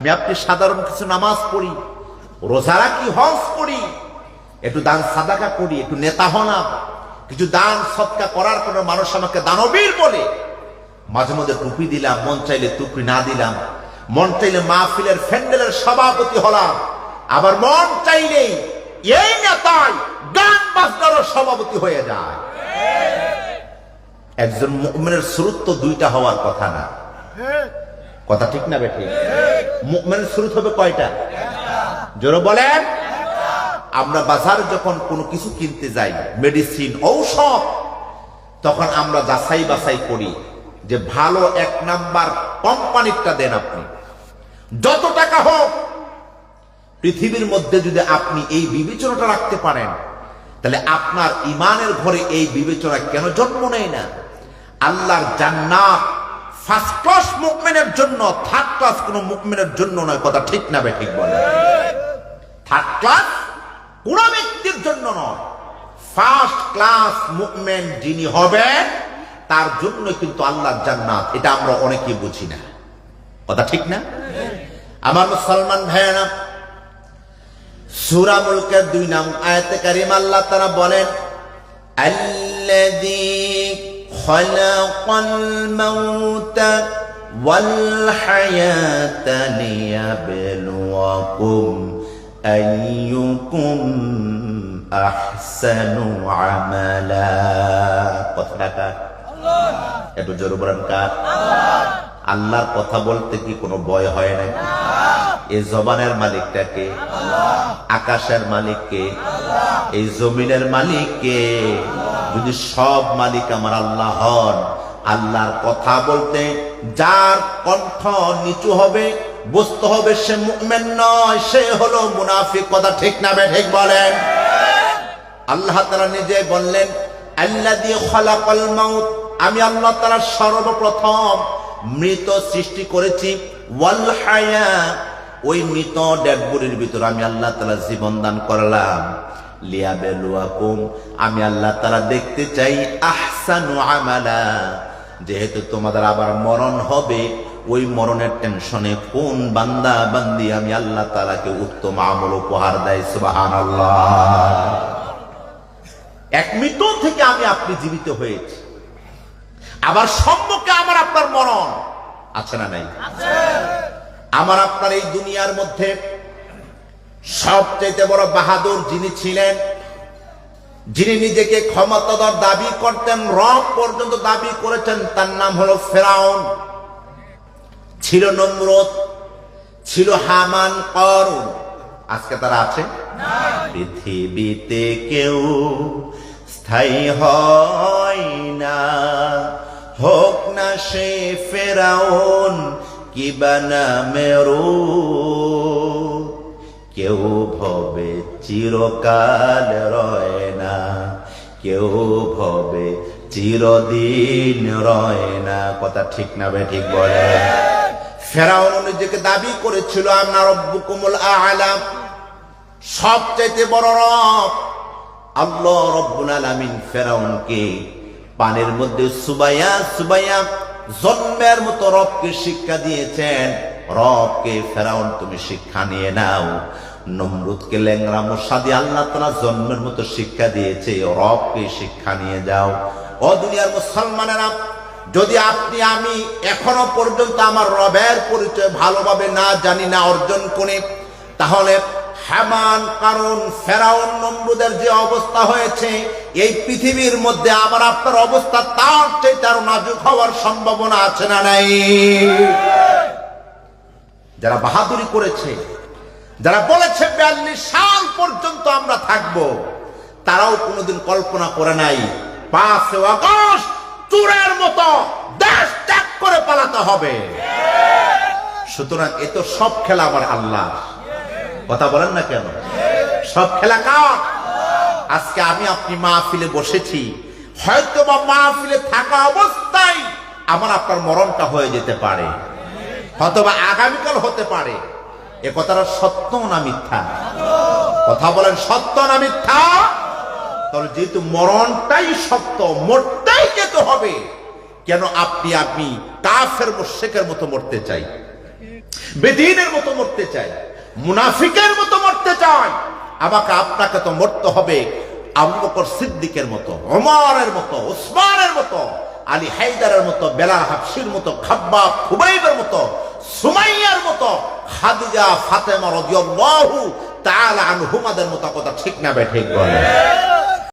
আমি আপনি সাধারণ কিছু নামাজ পড়ি, রোজা রাখি, হজ করি, একটু দান সাদাকা করি, একটু নেতা হলাম, কিছু দান সৎকা করার কোনো মানুষ আমাকে দানবীর বলে। মাঝে মধ্যে টুপি দিলাম, মন চাইলে টুপি না দিলাম, মন চাইলে মাহফিলের ফ্যান্ডেলের সভাপতি হলাম, আবার মন চাইলেই এই নেতায় গান বাজনারও সভাপতি হয়ে যায়। একজন মুমিনের স্রোত তো দুইটা হওয়ার কথা না। কথা ঠিক না বেঠে? মুমিনের স্রোত হবে কয়টা? জোরে বলেন। আমরা বাজারে যখন কোনো কিছু কিনতে যাই মেডিসিন ঔষধ, তখন আমরা যাচাই বাছাই করি যে ভালো এক নাম্বার কোম্পানিরটা দেন আপনি। যত টাকা হোক, পৃথিবীর মধ্যে যদি আপনি এই বিবেচনাটা রাখতে পারেন, তাহলে আপনার ইমানের ঘরে এই বিবেচনা কেন জন্ম নেয় না? আল্লাহর জান্নাত ফার্স্ট ক্লাস মুভমেন্টের জন্য থার্ড ক্লাস কোনো মুভমেন্টের জন্য নয়, কথা ঠিক না বে ঠিক বলে। থার্ড ক্লাস কোন ব্যক্তির জন্য নয়। ফার্স্ট ক্লাস মুভমেন্ট যিনি হবেন, তার জন্য কিন্তু আল্লাহ জান্নাত। এটা আমরা অনেকেই বুঝি না। কথা ঠিক না? আমার মুসলমান ভাইয়েরা, সুরা মুলকের দুই নাম আয়াতে কারিম আল্লাহ তারা বলেন, আল্লাযী خلق الموت والحياة ليبلوكم أيكم أحسن عملا কথাটা একটু জোর বলেন কার আল্লাহর কথা বলতে কি কোনো ভয় হয় নাকি এই জবানের মালিকটাকে আকাশের মালিককে এই জমিনের মালিককে যদি সব মালিক আমার আল্লাহ হন, আল্লাহর কথা বলতে যার কণ্ঠ নিচু হবে, বুঝতে হবে সে মুমিন নয়, সে হলো মুনাফিক। কথা ঠিক না ঠিক বলেন। আল্লাহ তারা নিজে বললেন আল্লাহ দিয়ে খলাকল মাউত। আমি আল্লাহ তারা সর্বপ্রথম মৃত সৃষ্টি করেছি। ওয়াল ওই মৃত ডেড বডির ভিতর আমি আল্লাহ তালা জীবন দান করলাম। লিয়া বেলুয়াকুম আমি আল্লাহ তালা দেখতে চাই আহসানু আমালা। যেহেতু তোমাদের আবার মরণ হবে ওই মরণের টেনশনে কোন বান্দা বান্দি আমি আল্লাহ তালাকে উত্তম আমল উপহার দেয় সুবাহান এক মৃত থেকে আমি আপনি জীবিত হয়েছি। আবার সম্মুখে আমার আপনার মরণ। আছে না নাই? আমার আপনার এই দুনিয়ার মধ্যে সবচেয়ে বড় বাহাদুর যিনি ছিলেন, যিনি নিজেকে ক্ষমতাধর দাবি করতেন, রব পর্যন্ত দাবি করেছেন, তার নাম হলো ফেরাউন। ছিল নমরত ছিল হামান, করুন। আজকে তারা আছে? পৃথিবীতে কেউ স্থায়ী হয় না। হোক না সে ফেরাউন কিবা নামেরও কেউ ভবে চিরকাল রয় না, কেউ ভবে চিরদিন রয় না। কথা ঠিক না বে ঠিক বলে। ফেরাউন নিজেকে দাবি করেছিল আমরা রব্বুকুমুল আলাম সবচাইতে বড় রব। আল্লাহ রব্বুল আলামিন ফেরাউনকে পানির মধ্যে সুবাইয়া সুবাইয়া জন্মের মতো রবকে শিক্ষা দিয়েছেন। রবকে ফেরাউন, তুমি শিক্ষা নিয়ে নাও। নমরুদকে ল্যাংরা মোসাদি আল্লাহ তালা জন্মের মতো শিক্ষা দিয়েছে রবকে শিক্ষা নিয়ে যাও। ও দুনিয়ার মুসলমানেরা, যদি আপনি, আমি এখনও পর্যন্ত আমার রবের পরিচয় ভালোভাবে না জানি, না অর্জন করি, তাহলে হেমান কারণ ফেরাউন, নমরুদের যে অবস্থা হয়েছে, এই পৃথিবীর মধ্যে আমার আপনার অবস্থা তার চেয়ে তার নাজুক হওয়ার সম্ভাবনা আছে না নাই? যারা বাহাদুরি করেছে যারা বলেছে বিয়াল্লিশ সাল পর্যন্ত আমরা থাকব, তারাও কোনোদিন কল্পনা করে নাই পাঁচ আগস্ট চুরের মতো দেশ ত্যাগ করে পালাতে হবে। সুতরাং এ তো সব খেলা আমার আল্লাহ। কথা বলেন না কেন? সব খেলা কার? আজকে আমি আপনি মাহফিলে বসেছি হয়তো বা মাহফিলে থাকা অবস্থায় আমার আপনার মরণটা হয়ে যেতে পারে হয়তো বা আগামীকাল হতে পারে। এ কথাটা সত্য না মিথ্যা? কথা বলেন সত্য না মিথ্যা? তাহলে যেহেতু মরণটাই সত্য, মরতেই যেতে হবে। কেন আপনি আপনি কাফের মোশেকের মতো মরতে চাই? বেদিনের মতো মরতে চাই? মুনাফিকের মতো মরতে চাই? আমাকে আপনাকে তো মরতে হবে আবু সিদ্দিকের মতো, ওমরের মতো, ওসমানের মতো, আলী হায়দারের মতো বেলা হাফসির মতো, খাব্বাব খুবাইবের মতো সুমাইয়ার মতো খাদিজা ফাতেমা রাদিয়াল্লাহু তাআলা আনহুমাদের মতো কথা ঠিক না বে ঠিক বলে।